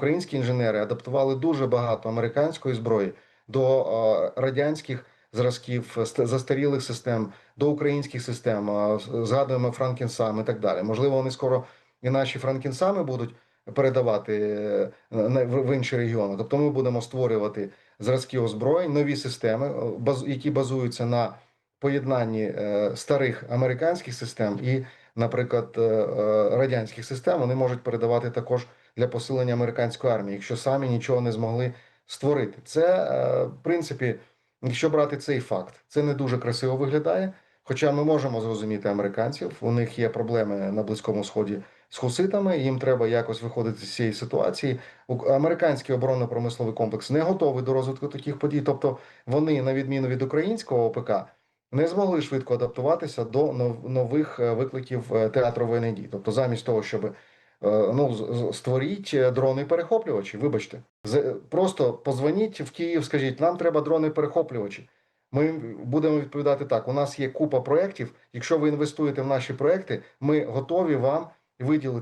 Українські інженери адаптували дуже багато американської зброї до е, радянських зразків, застарілих систем, до українських систем. е, Згадуємо Франкінсам і так далі. Можливо, вони скоро і наші Франкінсами будуть передавати е, в інші регіони. Тобто, ми будемо створювати зразки озброєнь, нові системи, е, які базуються на поєднанні е, старих американських систем і, наприклад, е, е, радянських систем. Вони можуть передавати також для посилення американської армії, якщо самі нічого не змогли створити. Це, е, в принципі, якщо брати цей факт, це не дуже красиво виглядає. Хоча ми можемо зрозуміти американців, у них є проблеми на Близькому Сході з хуситами, їм треба якось виходити з цієї ситуації. Американський оборонно-промисловий комплекс не готовий до розвитку таких подій. Тобто вони, на відміну від українського ОПК, не змогли швидко адаптуватися до нов- нових е, викликів е, театру воєнних дій. Тобто, замість того, щоб ну з- з- створіть е, дрони перехоплювачі. Вибачте, просто позвоніть в Київ, скажіть, нам треба дрони перехоплювачі. Ми будемо відповідати так: у нас є купа проєктів. Якщо ви інвестуєте в наші проекти, ми готові вам виділити.